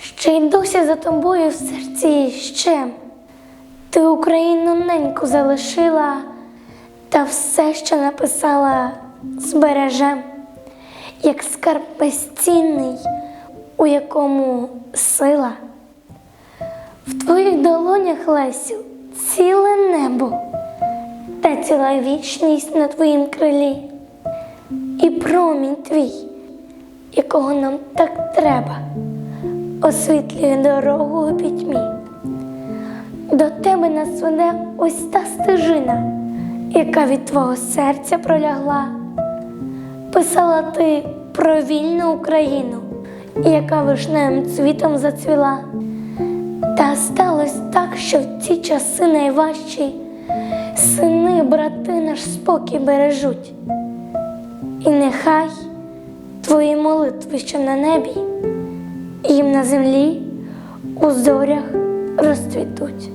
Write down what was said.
Ще й досі за тобою в серці ще. Ти Україну неньку залишила, та все, що написала, збережем, як скарб безцінний, у якому сила. В твоїх долонях, Лесю, ціле небо та ціла вічність на твоїм крилі, і промінь твій, якого нам так треба, освітлює дорогу у пітьмі. До тебе нас веде ось та стежина, яка від твого серця пролягла. Писала ти про вільну Україну, яка вишневим цвітом зацвіла. Та сталося так, що в ці часи найважчі сини, брати наш спокій бережуть. І нехай твої молитви, що на небі, їм на землі у зорях розцвітуть.